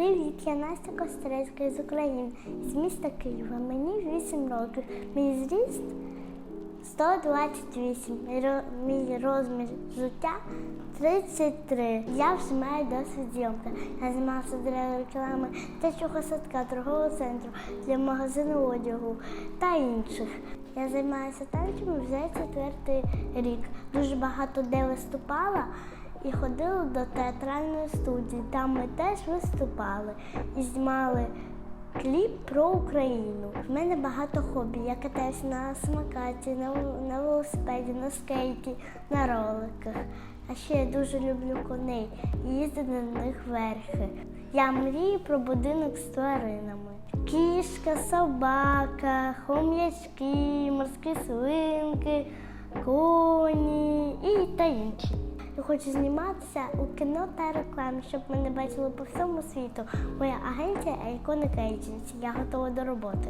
Привіт, я Настя Костерецька з України, з міста Києва. Мені 8 років. Мій зріст 128. Мій розмір життя 33. Я вже маю досвід зйомки. Я займалася для реклами дитячого садка, торгового центру, для магазину одягу та інших. Я займаюся танцями вже четвертий рік. Дуже багато де виступала і ходила до театральної студії. Там ми теж виступали і знімали кліп про Україну. В мене багато хобі. Я катаюся на самокаті, на, на велосипеді, на скейті, на роликах. А ще я дуже люблю коней і їздити на них верхи. Я мрію про будинок з тваринами. Кішка, собака, хом'ячки, морські свинки, коні і та інші. Хочу зніматися у кіно та рекламі, щоб мене бачили по всьому світу. Моя агенція Iconic Agency. Я готова до роботи.